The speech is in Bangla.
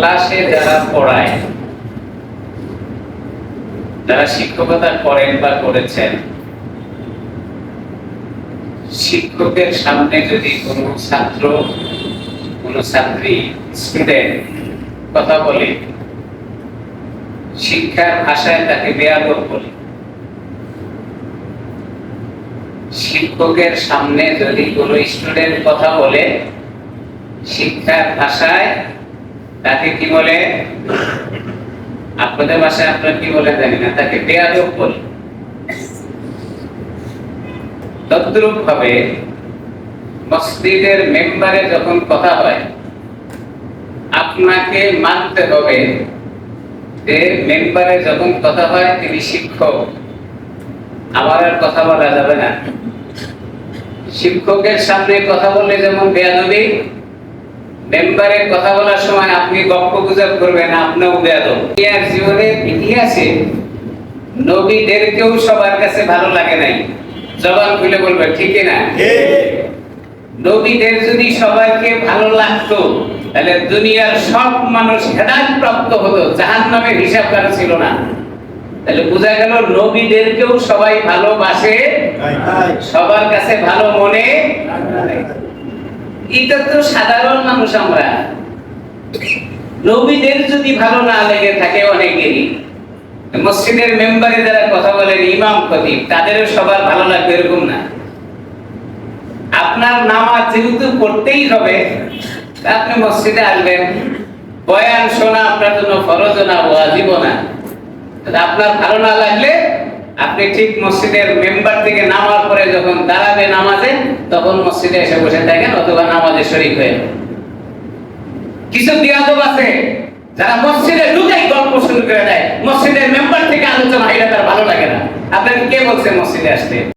ক্লাসে যারা পড়ায়, যারা শিক্ষকতা করেন বা করেছেন, শিক্ষকের সামনে যদি কোনো ছাত্র, কোনো ছাত্রী স্টুডেন্ট কথা বলে, শিক্ষার ভাষায় তাকে বেয়াদব বলে। শিক্ষকের সামনে যদি কোনো স্টুডেন্ট কথা বলে, শিক্ষার ভাষায় তাকে কি বলে? আপনাদের ভাষায় আপনার কি বলে জানি না, তাকে বেয়াদব বলে। তদ্রূপ ভাবে মসজিদের মেম্বারে যখন কথা হয়, আপনাকে মানতে হবে যে মেম্বারে যখন কথা হয়, তিনি শিক্ষক। আবার আর কথা বলা যাবে না। শিক্ষকের সামনে কথা বললে যেমন বেয়াদবি কথা বলার সময় আপনি গপ্প গুজব করবেন আপনিও বেয়াদব। ইয়ার জীবনের ইতিহাসে নবীদেরকেও সবার কাছে ভালো লাগে নাই। জবান খুলে বলবে ঠিক না? নবীদের যদি সবাইকে ভালো লাগতো তাহলে দুনিয়ার সব মানুষ হেদায়ত প্রাপ্ত হতো জাহান নামের হিসাব কারও ছিল না। তাহলে বোঝা গেল নবীদেরকেও সবাই ভালোবাসে সবার কাছে ভালো মনে এটা তো সাধারণ মানুষ আমরা। নবীদের যদি ভালো না লেগে থাকে অনেকেরই, মসজিদের মেম্বারে যারা কথা বলেন, ইমাম খতিব, তাদেরও সবার ভালো লাগবে এরকম না। আপনার নামাজ যেহেতু পড়তেই হবে আপনি মসজিদে আসবেন। বয়ান শোনা আপনার জন্য ফরজ না ওয়াজিব না। আপনার ভালো না লাগলে আপনি ঠিক মসজিদের মেম্বার থেকে নামার পরে যখন দাঁড়াবে নামাজে, তখন মসজিদে এসে বসে থাকেন অথবা নামাজে শরীর হয়ে কিছু বিয়াদব আছে, যারা মসজিদে ঢুকেই গল্প শুরু করে দেয়। মসজিদের মেম্বার থেকে আলোচনা, এটা তার ভালো লাগে না। আপনাকে কে বলছে মসজিদে আসতে?